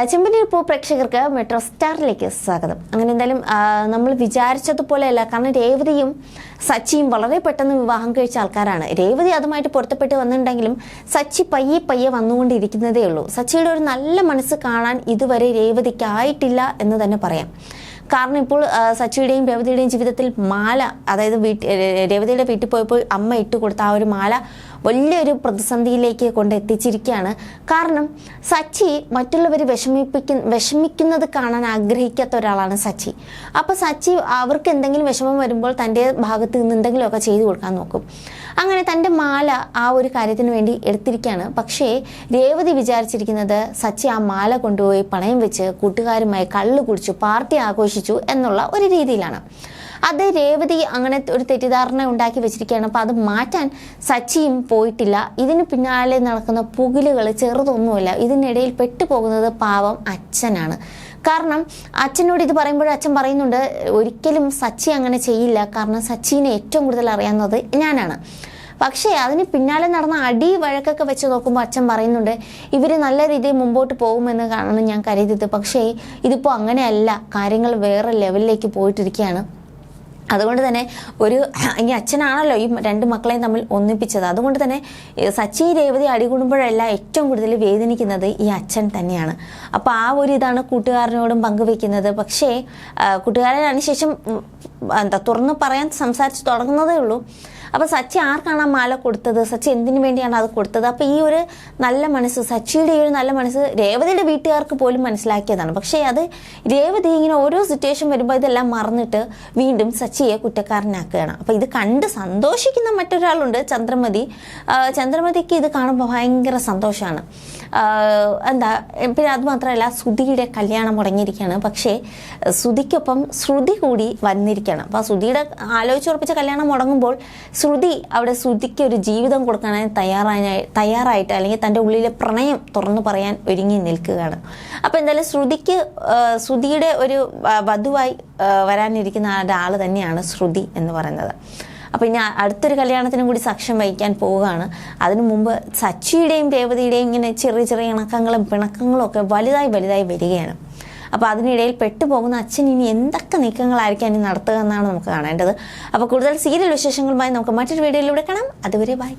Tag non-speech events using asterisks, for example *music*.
ചെമ്പനി ഇപ്പോൾ പ്രേക്ഷകർക്ക് മെട്രോ സ്റ്റാറിലേക്ക് സ്വാഗതം. അങ്ങനെ എന്തായാലും നമ്മൾ വിചാരിച്ചതുപോലെയല്ല കാരണം രേവതിയും സച്ചിയും വളരെ പെട്ടെന്ന് വിവാഹം കഴിച്ച ആൾക്കാരാണ്. രേവതി അതുമായിട്ട് പൊരുത്തപ്പെട്ട് വന്നിട്ടുണ്ടെങ്കിലും സച്ചി പയ്യെ പയ്യെ വന്നുകൊണ്ടിരിക്കുന്നതേ ഉള്ളൂ. സച്ചിയുടെ ഒരു നല്ല മനസ്സ് കാണാൻ ഇതുവരെ രേവതിക്കായിട്ടില്ല എന്ന് തന്നെ പറയാം. കാരണം ഇപ്പോൾ സച്ചിയുടെയും രേവതിയുടെയും ജീവിതത്തിൽ മാല അതായത് വീട്ടിൽ രേവതിയുടെ വീട്ടിൽ പോയപ്പോൾ അമ്മ ഇട്ട് കൊടുത്ത ആ ഒരു മാല വലിയൊരു പ്രതിസന്ധിയിലേക്ക് കൊണ്ട് എത്തിച്ചിരിക്കുകയാണ്. കാരണം സച്ചി മറ്റുള്ളവർ വിഷമിപ്പിക്കുന്ന വിഷമിക്കുന്നത് കാണാൻ ആഗ്രഹിക്കാത്ത ഒരാളാണ് സച്ചി. അപ്പോൾ സച്ചി അവർക്ക് എന്തെങ്കിലും വിഷമം വരുമ്പോൾ തന്റെ ഭാഗത്ത് നിന്ന് എന്തെങ്കിലുമൊക്കെ ചെയ്തു കൊടുക്കാൻ നോക്കും. അങ്ങനെ തന്റെ മാല ആ ഒരു കാര്യത്തിന് വേണ്ടി എടുത്തിരിക്കുകയാണ്. പക്ഷേ രേവതി വിചാരിച്ചിരിക്കുന്നത് സച്ചി ആ മാല കൊണ്ടുപോയി പണയം വെച്ച് കൂട്ടുകാരുമായി കള്ളു കുടിച്ചു പാർട്ടി ആഘോഷിച്ചു എന്നുള്ള ഒരു രീതിയിലാണ്. അത് രേവതി അങ്ങനെ ഒരു തെറ്റിദ്ധാരണ ഉണ്ടാക്കി വെച്ചിരിക്കുകയാണ്. അപ്പോൾ അത് മാറ്റാൻ സച്ചിയും പോയിട്ടില്ല. ഇതിന് പിന്നാലെ നടക്കുന്ന പുകിലുകൾ ചെറുതൊന്നുമില്ല. ഇതിനിടയിൽ പെട്ടുപോകുന്നത് പാവം അച്ഛനാണ്. കാരണം അച്ഛനോട് ഇത് പറയുമ്പോൾ അച്ഛൻ പറയുന്നുണ്ട് ഒരിക്കലും സച്ചി അങ്ങനെ ചെയ്യില്ല. കാരണം സച്ചിനെ ഏറ്റവും കൂടുതൽ അറിയാവുന്നത് ഞാനാണ്. പക്ഷേ അതിന് പിന്നാലെ നടന്ന അടി വഴക്കൊക്കെ വെച്ച് നോക്കുമ്പോൾ അച്ഛൻ പറയുന്നുണ്ട് ഇവർ നല്ല രീതിയിൽ മുമ്പോട്ട് പോകുമെന്ന് കാണണം ഞാൻ കരുതിയത്. പക്ഷേ ഇതിപ്പോൾ അങ്ങനെയല്ല. കാര്യങ്ങൾ വേറെ ലെവലിലേക്ക് പോയിട്ടിരിക്കുകയാണ്. അതുകൊണ്ട് തന്നെ ഒരു *clears throat* ഈ അച്ഛനാണല്ലോ ഈ രണ്ട് മക്കളെയും തമ്മിൽ ഒന്നിപ്പിച്ചത്. അതുകൊണ്ട് തന്നെ സച്ചി രേവതി അടികൂടുമ്പോഴല്ല ഏറ്റവും കൂടുതൽ വേദനിക്കുന്നത് ഈ അച്ഛൻ തന്നെയാണ്. അപ്പോൾ ആ ഒരു ഇതാണ് കൂട്ടുകാരനോടും പങ്കുവെക്കുന്നത്. പക്ഷേ കൂട്ടുകാരൻ അതിനുശേഷം എന്താ തുറന്ന് പറയാൻ സംസാരിച്ച് തുടങ്ങുന്നതേ ഉള്ളൂ. അപ്പോൾ സച്ചി ആർക്കാണ് ആ മാല കൊടുത്തത്? സച്ചി എന്തിനു വേണ്ടിയാണ് അത് കൊടുത്തത്? അപ്പോൾ ഈ ഒരു നല്ല മനസ്സ് സച്ചിയുടെ ഈ ഒരു നല്ല മനസ്സ് രേവതിയുടെ വീട്ടുകാർക്ക് പോലും മനസ്സിലാക്കിയതാണ്. പക്ഷേ അത് രേവതി ഇങ്ങനെ ഓരോ സിറ്റുവേഷൻ വരുമ്പോൾ ഇതെല്ലാം മറന്നിട്ട് വീണ്ടും സച്ചിയെ കുറ്റക്കാരനാക്കുകയാണ്. അപ്പോൾ ഇത് കണ്ട് സന്തോഷിക്കുന്ന മറ്റൊരാളുണ്ട് ചന്ദ്രമതി. ചന്ദ്രമതിക്ക് ഇത് കാണുമ്പോൾ ഭയങ്കര സന്തോഷമാണ് എന്താ പിന്നെ അത് മാത്രമല്ല ശ്രുതിയുടെ കല്യാണം മുടങ്ങിയിരിക്കുകയാണ്. പക്ഷേ ശ്രുതിക്കൊപ്പം ശ്രുതി കൂടി വന്നിരിക്കുകയാണ്. അപ്പോൾ ശ്രുതിയുടെ ആലോചിച്ചുറപ്പിച്ച കല്യാണം മുടങ്ങുമ്പോൾ ശ്രുതി അവിടെ ശ്രുതിക്ക് ഒരു ജീവിതം കൊടുക്കാനായി തയ്യാറായി തയ്യാറായിട്ട് അല്ലെങ്കിൽ തന്റെ ഉള്ളിലെ പ്രണയം തുറന്നു പറയാൻ ഒരുങ്ങി നിൽക്കുകയാണ്. അപ്പോൾ എന്തായാലും ശ്രുതിക്ക് ശ്രുതിയുടെ ഒരു വധുവായി വരാനിരിക്കുന്ന ഒരാൾ തന്നെയാണ് ശ്രുതി എന്ന് പറയുന്നത്. അപ്പോൾ ഇനി അടുത്തൊരു കല്യാണത്തിനും കൂടി സാക്ഷ്യം വഹിക്കാൻ പോവുകയാണ്. അതിനു മുമ്പ് സച്ചിയുടെയും രേവതിയുടെയും ഇങ്ങനെ ചെറിയ ചെറിയ ഇണക്കങ്ങളും പിണക്കങ്ങളും ഒക്കെ വലുതായി വലുതായി വരികയാണ്. അപ്പോൾ അതിനിടയിൽ പെട്ടുപോകുന്ന അച്ഛൻ ഇനി എന്തൊക്കെ നീക്കങ്ങളായിരിക്കും ഇനി നടത്തുക എന്നാണ് നമുക്ക് കാണേണ്ടത്. അപ്പോൾ കൂടുതൽ സീരിയൽ വിശേഷങ്ങളുമായി നമുക്ക് മറ്റൊരു വീഡിയോയിലൂടെ കാണാം. അതുവരെ ബൈ.